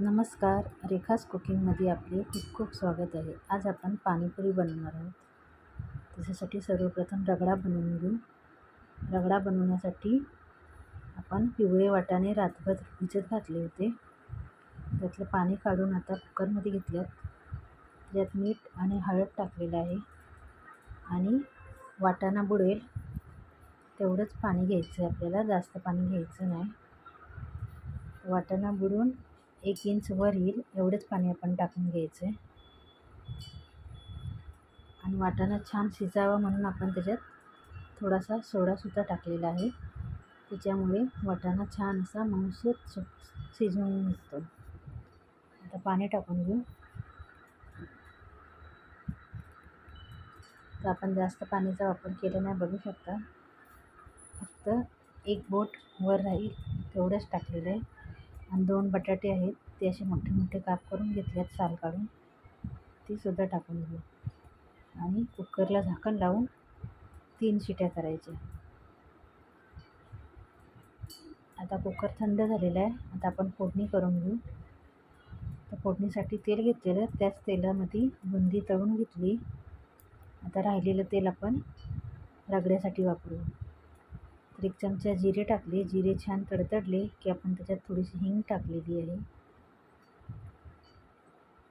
नमस्कार. रेखास कुकिंगमध्ये आपले खूप खूप स्वागत आहे. आज आपण पाणीपुरी बनवणार आहोत. त्याच्यासाठी सर्वप्रथम रगडा बनवून घेऊ. रगडा बनवण्यासाठी आपण पिवळे वाटाणे रातभर भिजत घातले होते. त्यातलं पाणी काढून आता कुकरमध्ये घेतल्यात. त्यात मीठ आणि हळद टाकलेलं आहे. आणि वाटाणा बुडेल. तेवढंच पाणी घ्यायचं आहे आपल्याला जास्त पाणी घ्यायचं नाही. वाटाणा बुडून एक इंच वर येईल. एवढंच पाणी आपण टाकून घ्यायचं. आणि वाटाणा छान शिजावा म्हणून आपण त्याच्यात थोडासा सोडासुद्धा टाकलेला आहे. त्याच्यामुळे वाटाणा छान असा मऊसूत शिजवून निघतो. आता पाणी टाकून घेऊ. तर आपण जास्त पाण्याचा वापर केला नाही बघू शकता. फक्त एक बोट वर राहील. तेवढंच टाकलेलं आहे. आणि दोन बटाटे आहेत ते असे मोठे मोठे काप करून घेतले आहेत साल काढून. तीसुद्धा टाकून घेऊ. आणि कुकरला झाकण लावून तीन शिट्या करायच्या. आता कुकर थंड झालेला आहे आता आपण फोडणी करून घेऊ. तर फोडणीसाठी तेल घेतलेलं त्याच तेलामध्ये बुंदी तळून घेतली. आता राहिलेलं तेल आपण रगड्यासाठी वापरू. तर एक चमचा जिरे टाकले. जिरे छान तडतडले की आपण त्याच्यात थोडीशी हिंग टाकलेली आहे.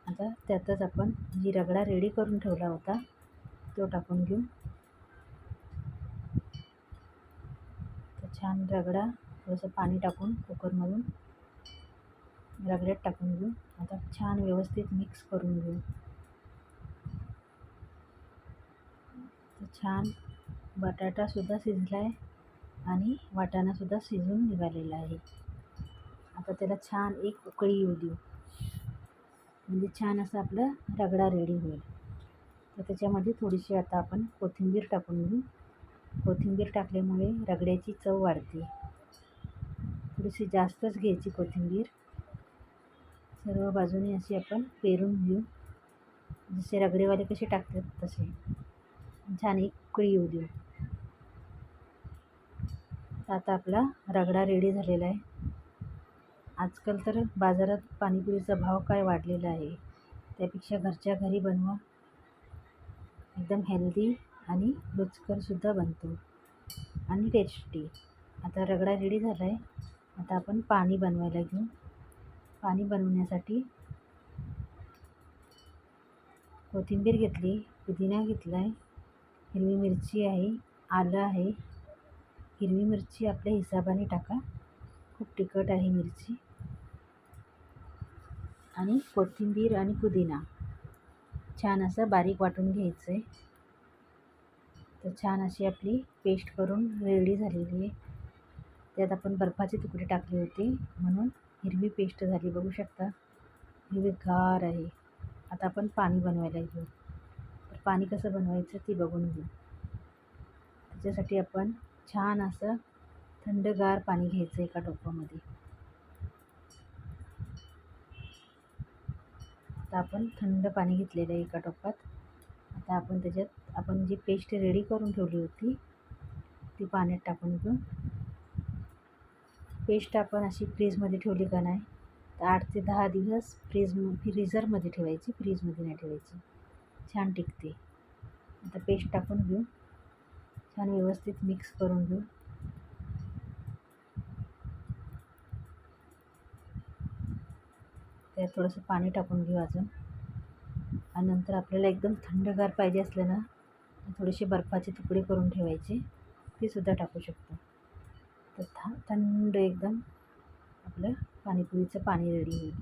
आता त्यातच आपण जी रगडा रेडी करून ठेवला होता. तो टाकून घेऊ. तर छान रगडा थोडंसं पाणी टाकून कुकरमधून रगड्यात टाकून घेऊ. आता छान व्यवस्थित मिक्स करून घेऊ. तर छान बटाटासुद्धा शिजला आहे आणि वाटाणासुद्धा शिजून निघालेला आहे. आता त्याला छान एक उकळी येऊ देऊ. म्हणजे छान असं आपलं रगडा रेडी होईल. तर त्याच्यामध्ये थोडीशी आता आपण कोथिंबीर टाकून घेऊ. कोथिंबीर टाकल्यामुळे रगड्याची चव वाढते. थोडीशी जास्तच घ्यायची कोथिंबीर. सर्व बाजूने अशी आपण पेरून घेऊ. जसे रगडेवाले कसे टाकतात तसे. छान एक उकळी येऊ देऊ. आता आपला रगडा रेडी झालेला आहे. आजकाल तर बाजारात पाणीपुरीचा भाव काय वाढलेला आहे त्यापेक्षा घरच्या घरी बनवा. एकदम हेल्दी आणि रुचकरसुद्धा बनतो. आणि टेस्टी आता रगडा रेडी झाला आहे आता आपण पाणी बनवायला घेऊ. पाणी बनवण्यासाठी कोथिंबीर घेतली पुदिना घेतला आहे हिरवी मिरची आहे आलं आहे. हिरवी मिरची आपल्या हिशोबाने टाका. खूप तिखट आहे मिरची. आणि कोथिंबीर आणि पुदिना. छान असं बारीक वाटून घ्यायचं आहे तर छान अशी आपली पेस्ट करून रेडी झालेली आहे. त्यात आपण बर्फाचे तुकडे टाकले होते. म्हणून हिरवी पेस्ट झाली बघू शकता. हिरवीगार आहे. आता आपण पाणी बनवायला घेऊ तर पाणी कसं बनवायचं ते बघून घेऊ. त्याच्यासाठी आपण छान असं थंडगार पाणी घ्यायचं एका टोपामध्ये आता आपण थंड पाणी घेतलेलं आहे एका टोपात. आता आपण त्याच्यात आपण जी पेस्ट रेडी करून ठेवली होती ती पाण्यात टाकून घेऊन पेस्ट आपण अशी फ्रीजमध्ये ठेवली का नाही तर आठ ते दहा दिवस फ्रीज फ्रीझरमध्ये ठेवायची फ्रीजमध्ये नाही ठेवायची. छान टिकते. आता पेस्ट टाकून घेऊ. छान व्यवस्थित मिक्स करून घेऊ. त्यात थोडंसं पाणी टाकून घेऊ अजून. आणि नंतर आपल्याला एकदम थंडगार पाहिजे असलं ना थोडेसे बर्फाचे तुकडे करून ठेवायचे. ते सुद्धा टाकू शकतो. तर था थंड एकदम आपलं पाणीपुरीचं पाणी रेडी होईल.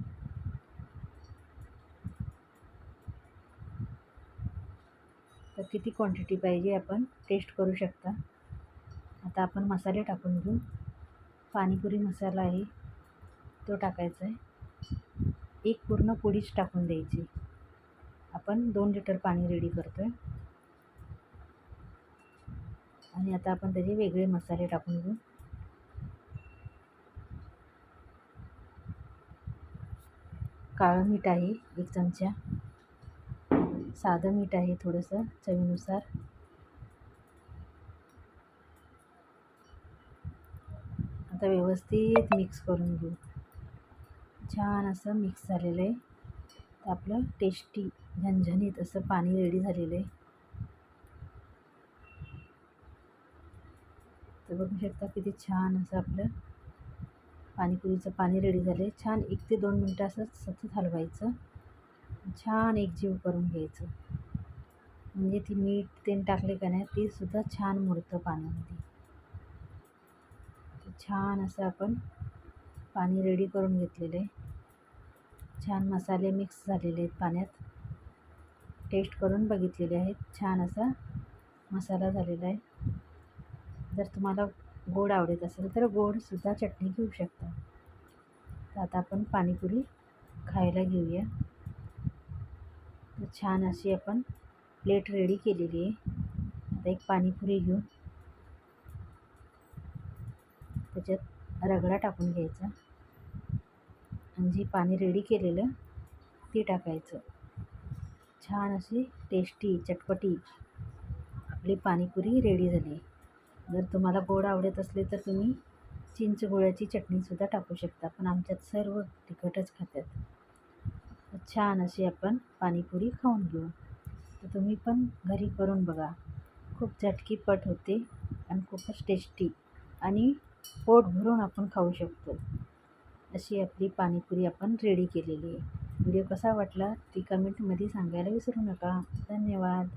तर किती क्वांटिटी पाहिजे आपण टेस्ट करू शकता. आता आपण मसाले टाकून घेऊ. पाणीपुरी मसाला आहे. तो टाकायचा आहे. एक पूर्ण पोळीच टाकून द्यायची. आपण दोन लिटर पाणी रेडी करतो आहे आणि आता आपण त्याचे वेगळे मसाले टाकून घेऊ. काळं मीठ आहे एक चमचा. साधं मीठ आहे थोडंसं चवीनुसार. आता व्यवस्थित मिक्स करून घेऊ. छान असं मिक्स झालेलं आहे. तर आपलं टेस्टी झणझणीत असं पाणी रेडी झालेलं आहे. तर बघू शकता किती छान असं आपलं पाणीपुरीचं पाणी रेडी झालं आहे छान एक ते दोन मिनटं असं सतत हलवायचं. छान एकजीव करून घ्यायचं. म्हणजे ती मीठ तेल टाकले का नाही ते सुद्धा छान मुरतं पाण्यामध्ये छान असं आपण पाणी रेडी करून घेतलेलं आहे. छान मसाले मिक्स झालेले आहेत पाण्यात. टेस्ट करून बघितलेले आहेत. छान असा मसाला झालेला आहे. जर तुम्हाला गोड आवडत असेल तर गोडसुद्धा चटणी घेऊ शकता. तर आता आपण पाणीपुरी खायला घेऊया. तर छान अशी आपण प्लेट रेडी केलेली आहे. आता एक पाणीपुरी घेऊन त्याच्यात रगडा टाकून घ्यायचा. आणि जी पाणी रेडी केलेलं ते टाकायचं. छान अशी टेस्टी चटपटी आपली पाणीपुरी रेडी झाली. जर तुम्हाला गोड आवडत असले तर तुम्ही चिंच गोळ्याची चटणीसुद्धा टाकू शकता पण आमच्यात सर्व तिखटच खातात. छान अशी आपण पाणीपुरी खाऊन घेऊ. तर तुम्ही पण घरी करून बघा. खूप झटकीपट होते आणि खूपच टेस्टी आणि पोट भरून आपण खाऊ शकतो. अशी आपली पाणीपुरी आपण रेडी केलेली आहे. व्हिडिओ कसा वाटला ती कमेंटमध्ये सांगायला विसरू नका. धन्यवाद.